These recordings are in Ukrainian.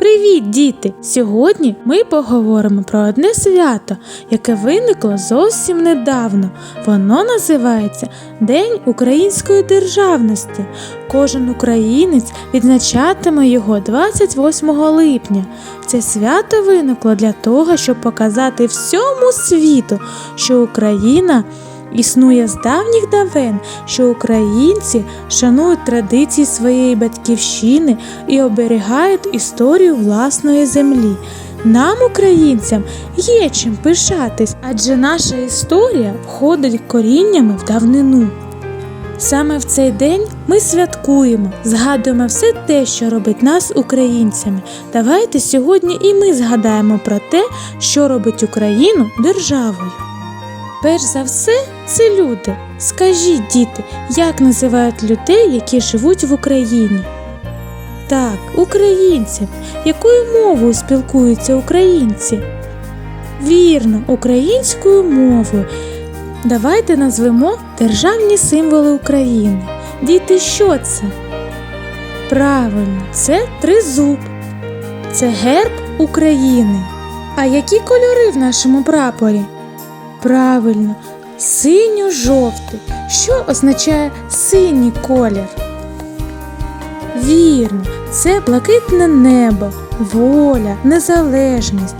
Привіт, діти! Сьогодні ми поговоримо про одне свято, яке виникло зовсім недавно. Воно називається День української державності. Кожен українець відзначатиме його 28 липня. Це свято виникло для того, щоб показати всьому світу, що Україна. Існує з давніх давен, що українці шанують традиції своєї батьківщини і оберігають історію власної землі. Нам, українцям, є чим пишатись, адже наша історія входить коріннями в давнину. Саме в цей день ми святкуємо, згадуємо все те, що робить нас українцями. Давайте сьогодні і ми згадаємо про те, що робить Україну державою. Перш за все, це люди. Скажіть, діти, як називають людей, які живуть в Україні? Так, українців. Якою мовою спілкуються українці? Вірно, українською мовою. Давайте назвемо державні символи України. Діти, що це? Правильно, це тризуб. Це герб України. А які кольори в нашому прапорі? Правильно, синьо-жовтий. Що означає синій колір? Вірно, це блакитне небо, воля, незалежність.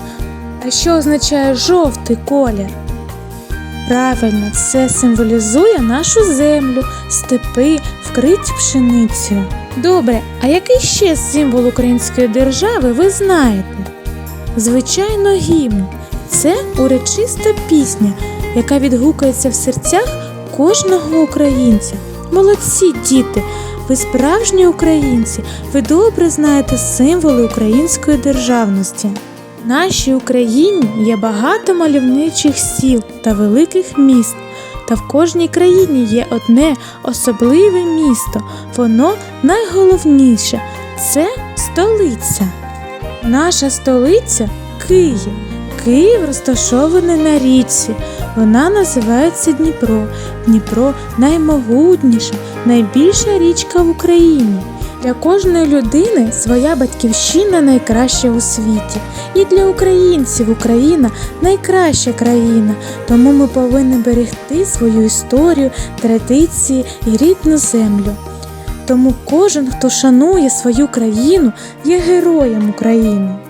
А що означає жовтий колір? Правильно, це символізує нашу землю, степи, вкриті пшеницею. Добре, а який ще символ української держави ви знаєте? Звичайно, гімн. Це урочиста пісня, яка відгукується в серцях кожного українця. Молодці діти! Ви справжні українці, ви добре знаєте символи української державності. В нашій Україні є багато мальовничих сіл та великих міст. Та в кожній країні є одне особливе місто. Воно найголовніше це столиця. Наша столиця Київ. Київ розташований на річці. Вона називається Дніпро. Дніпро наймогутніша, найбільша річка в Україні. Для кожної людини своя батьківщина найкраща у світі. І для українців Україна найкраща країна. Тому ми повинні берегти свою історію, традиції і рідну землю. Тому кожен, хто шанує свою країну, є героєм України